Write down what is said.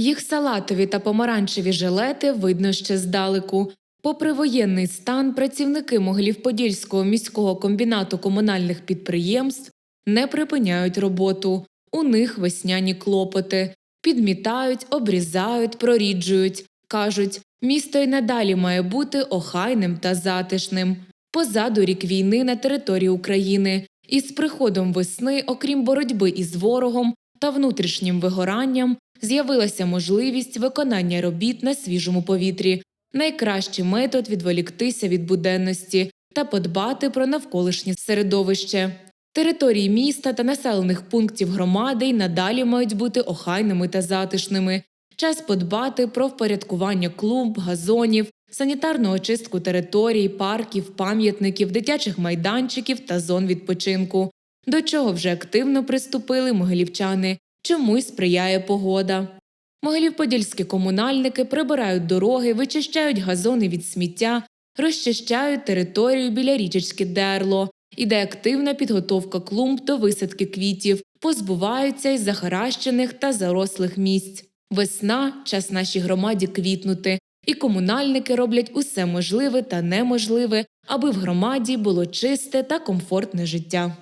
Їх салатові та помаранчеві жилети видно ще здалеку. Попри воєнний стан, працівники Могилів-Подільського міського комбінату комунальних підприємств не припиняють роботу. У них весняні клопоти. Підмітають, обрізають, проріджують. Кажуть, місто й надалі має бути охайним та затишним. Позаду рік війни на території України. І з приходом весни, окрім боротьби із ворогом та внутрішнім вигоранням, з'явилася можливість виконання робіт на свіжому повітрі, найкращий метод відволіктися від буденності та подбати про навколишнє середовище. Території міста та населених пунктів громади й надалі мають бути охайними та затишними. Час подбати про впорядкування клумб, газонів, санітарну очистку територій, парків, пам'ятників, дитячих майданчиків та зон відпочинку, до чого вже активно приступили могилівчани, чому й сприяє погода. Могилів-подільські комунальники прибирають дороги, вичищають газони від сміття, розчищають територію біля річечки Дерло. Іде активна підготовка клумб до висадки квітів, позбуваються із захаращених та зарослих місць. Весна час нашій громаді квітнути, і комунальники роблять усе можливе та неможливе, аби в громаді було чисте та комфортне життя.